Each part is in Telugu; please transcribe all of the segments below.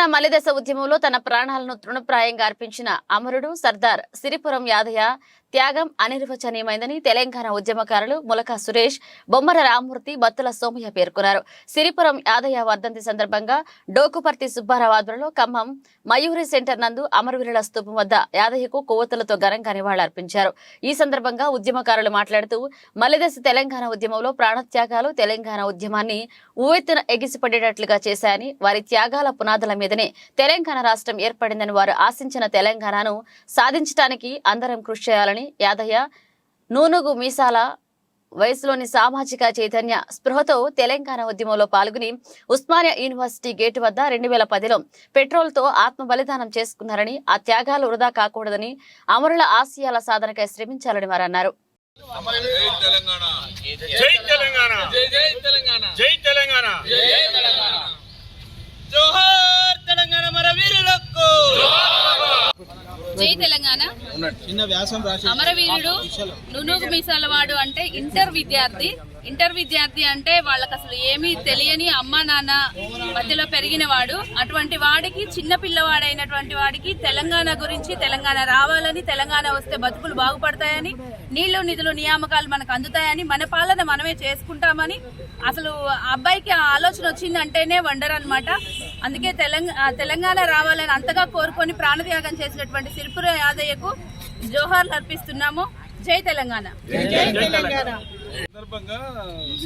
తెలంగాణ మలిదశ ఉద్యమంలో తన ప్రాణాలను తృణప్రాయంగా అర్పించిన అమరుడు సర్దార్ సిరిపురం యాదయ్య త్యాగం అనిర్వచనీయమైందని తెలంగాణ ఉద్యమకారులు ములక సురేష్ బొమ్మర రామ్మూర్తి బత్తుల సోమయ్య పేర్కొన్నారు. సిరిపురం యాదయ్య వర్ధంతి సందర్భంగా డోకుపర్తి సుబ్బారావు ఆధ్వర్యంలో ఖమ్మం మయూరి సెంటర్ నందు అమరవీరుల స్తూపం వద్ద యాదయ్యకు కొవ్వొత్తులతో ఘనంగా నివాళులర్పించారు. ఈ సందర్భంగా ఉద్యమకారులు మాట్లాడుతూ మలిదశ తెలంగాణ ఉద్యమంలో ప్రాణత్యాగాలు తెలంగాణ ఉద్యమాన్ని ఉవ్వెత్తున ఎగిసిపడేటట్లుగా చేశాయని వారి త్యాగాల పునాదుల మీదనే తెలంగాణ రాష్ట్రం ఏర్పడిందని వారు ఆశించిన తెలంగాణను సాధించడానికి అందరం కృషి చేయాలని యాదయ్య నూనుగు మీసాల వయసులోని సామాజిక చైతన్య స్పృహతో తెలంగాణ ఉద్యమంలో పాల్గొని ఉస్మానియా యూనివర్సిటీ గేటు వద్ద రెండు వేల పదిలో పెట్రోల్తో ఆత్మ బలిదానం చేసుకున్నారని ఆ త్యాగాలు వృధా కాకూడదని అమరుల ఆశయాల సాధనకై శ్రమించాలని వారు అన్నారు జై తెలంగాణ తెలంగాణ మన వీరులకు. జై తెలంగాణ. అమరవీరుడు నునుగు మీసాల వాడు అంటే ఇంటర్ విద్యార్థి. ఇంటర్ విద్యార్థి అంటే వాళ్ళకి అసలు ఏమీ తెలియని అమ్మ నాన్న మధ్యలో పెరిగిన వాడు. అటువంటి వాడికి చిన్న పిల్లవాడైనటువంటి వాడికి తెలంగాణ గురించి తెలంగాణ రావాలని తెలంగాణ వస్తే బతుకులు బాగుపడతాయని నీళ్ళు నిధులు నియామకాలు మనకు అందుతాయని మన పాలన మనమే చేసుకుంటామని అసలు ఆ అబ్బాయికి ఆ ఆలోచన వచ్చిందంటేనే వండర్ అనమాట అందుకే తెలంగాణ తెలంగాణ రావాలని అంతగా కోరుకొని ప్రాణత్యాగం చేసినటువంటి సిరిపుర యాదయ్యకు జోహార్లు అర్పిస్తున్నాము. జై తెలంగాణ.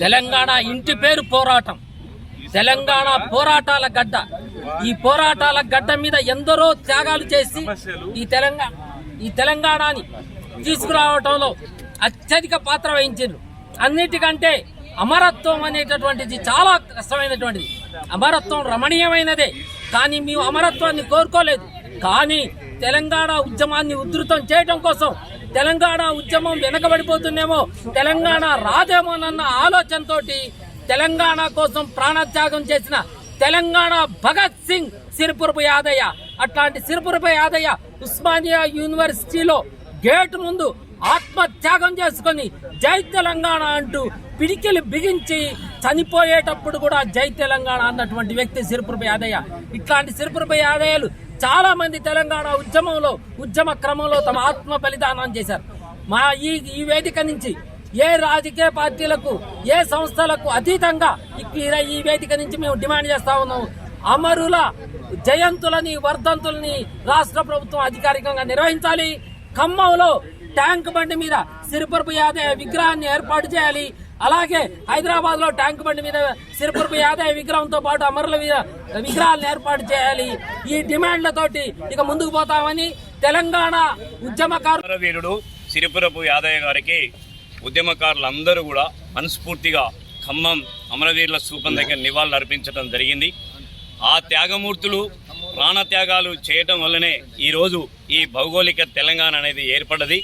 తెలంగాణ ఇంటి పేరు పోరాటం. తెలంగాణ పోరాటాల గడ్డ. ఈ పోరాటాల గడ్డ మీద ఎందరో త్యాగాలు చేసి ఈ తెలంగాణ ఈ తెలంగాణని తీసుకురావటంలో అత్యధిక పాత్ర వహించారు అన్నిటికంటే అమరత్వం అనేటటువంటిది చాలా కష్టమైనటువంటిది. అమరత్వం రమణీయమైనదే. కానీ మేము అమరత్వాన్ని కోరుకోలేదు. కానీ తెలంగాణ ఉద్యమాన్ని ఉధృతం చేయడం కోసం తెలంగాణ ఉద్యమం వెనకబడిపోతుందేమో తెలంగాణ రాదేమోనన్న ఆలోచనతోటి తెలంగాణ కోసం ప్రాణత్యాగం చేసిన తెలంగాణ భగత్ సింగ్ సిరిపురపు యాదయ్య. అట్లాంటి సిరిపురపు యాదయ్య ఉస్మానియా యూనివర్సిటీలో గేటు ముందు ఆత్మత్యాగం చేసుకొని జై తెలంగాణ అంటూ పిడికిలు బిగించి చనిపోయేటప్పుడు కూడా జై తెలంగాణ అన్నటువంటి వ్యక్తి సిరిపురపు యాదయ్య. ఇట్లాంటి సిరిపురపు యాదయ్యలు చాలా మంది తెలంగాణ ఉద్యమంలో ఉద్యమ క్రమంలో తమ ఆత్మ బలిదానం చేశారు. మా ఈ ఈ వేదిక నుంచి ఏ రాజకీయ పార్టీలకు ఏ సంస్థలకు అతీతంగా ఈ వేదిక నుంచి మేము డిమాండ్ చేస్తా ఉన్నాము. అమరుల జయంతులని వర్ధంతులని రాష్ట్ర ప్రభుత్వం అధికారికంగా నిర్వహించాలి. ఖమ్మంలో ట్యాంక్ బండి మీద సిరిపరపు యాదయ్య విగ్రహాన్ని ఏర్పాటు చేయాలి. అలాగే హైదరాబాద్లో ట్యాంక్ బండి మీద సిరిపురపు యాదయ్య విగ్రహంతో పాటు అమరుల విగ్రహాలను ఏర్పాటు చేయాలి. ఈ డిమాండ్లతోటి ఇక ముందుకు పోతామని తెలంగాణ ఉద్యమకారు అమరవీరుడు సిరిపురపు యాదయ్య గారికి ఉద్యమకారులందరూ కూడా మనస్ఫూర్తిగా ఖమ్మం అమరవీరుల స్థూపం దగ్గర నివాళులు అర్పించడం జరిగింది. ఆ త్యాగమూర్తులు ప్రాణత్యాగాలు చేయటం వల్లనే ఈరోజు ఈ భౌగోళిక తెలంగాణ అనేది ఏర్పడది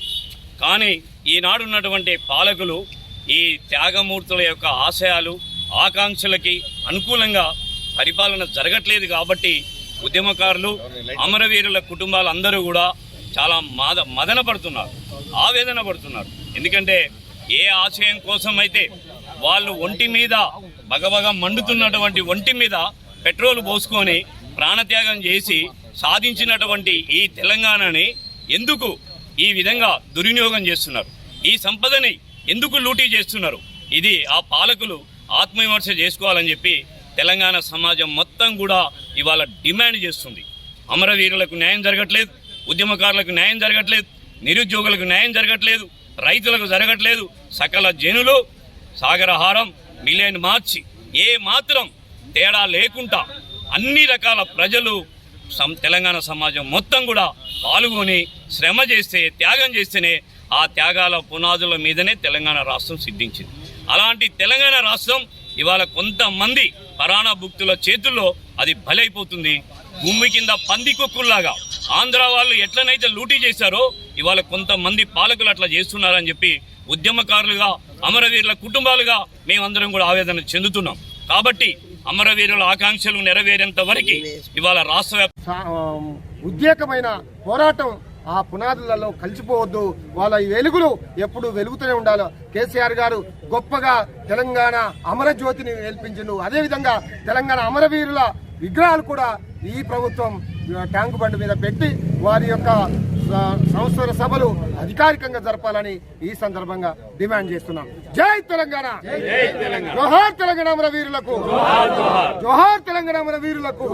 కానీ ఈనాడున్నటువంటి పాలకులు ఈ త్యాగమూర్తుల యొక్క ఆశయాలు ఆకాంక్షలకి అనుకూలంగా పరిపాలన జరగట్లేదు కాబట్టి ఉద్యమకారులు అమరవీరుల కుటుంబాలందరూ కూడా చాలా మాద మదన పడుతున్నారు ఆవేదన పడుతున్నారు ఎందుకంటే ఏ ఆశయం కోసం అయితే వాళ్ళు ఒంటి మీద బగబగ మండుతున్నటువంటి ఒంటి మీద పెట్రోల్ పోసుకొని ప్రాణత్యాగం చేసి సాధించినటువంటి ఈ తెలంగాణని ఎందుకు ఈ విధంగా దుర్వినియోగం చేస్తున్నారు? ఈ సంపదని ఎందుకు లూటీ చేస్తున్నారు? ఇది ఆ పాలకులు ఆత్మవిమర్శ చేసుకోవాలని చెప్పి తెలంగాణ సమాజం మొత్తం కూడా ఇవాళ డిమాండ్ చేస్తుంది. అమరవీరులకు న్యాయం జరగట్లేదు ఉద్యమకారులకు న్యాయం జరగట్లేదు నిరుద్యోగులకు న్యాయం జరగట్లేదు రైతులకు జరగట్లేదు. సకల జనులు సాగరహారం మిలియన్ మార్చి ఏ మాత్రం తేడా లేకుండా అన్ని రకాల ప్రజలు సం- తెలంగాణ సమాజం మొత్తం కూడా పాల్గొని శ్రమ చేస్తే త్యాగం చేస్తేనే ఆ త్యాగాల పునాదుల మీదనే తెలంగాణ రాష్ట్రం సిద్ధించింది. అలాంటి తెలంగాణ రాష్ట్రం ఇవాళ కొంతమంది పరాణా భుక్తుల చేతుల్లో అది బలైపోతుంది. భూమి కింద పంది కుక్కుల్లాగా ఆంధ్ర వాళ్ళు ఎట్లనైతే లూటీ చేశారో ఇవాళ కొంతమంది పాలకులు అట్లా చేస్తున్నారని చెప్పి ఉద్యమకారులుగా అమరవీరుల కుటుంబాలుగా మేమందరం కూడా ఆవేదన చెందుతున్నాం. కాబట్టి అమరవీరుల ఆకాంక్షలు నెరవేరేంత వరకు ఇవాళ రాష్ట్ర వ్యాప్తంగా పోరాటం ఆ పునాదులలో కలిసిపోవద్దు. వాళ్ళ ఈ వెలుగులు ఎప్పుడు వెలుగుతూనే ఉండాలి. కేసీఆర్ గారు గొప్పగా తెలంగాణ అమరజ్యోతిని నేర్పించిండు. అదేవిధంగా తెలంగాణ అమరవీరుల విగ్రహాలు కూడా ఈ ప్రభుత్వం ట్యాంకు బండి మీద పెట్టి వారి యొక్క సంవత్సర సభలు అధికారికంగా జరపాలని ఈ సందర్భంగా డిమాండ్ చేస్తున్నాం. జై తెలంగాణ! జోహార్ తెలంగాణ అమర వీరులకు జోహార్! తెలంగాణ అమర వీరులకు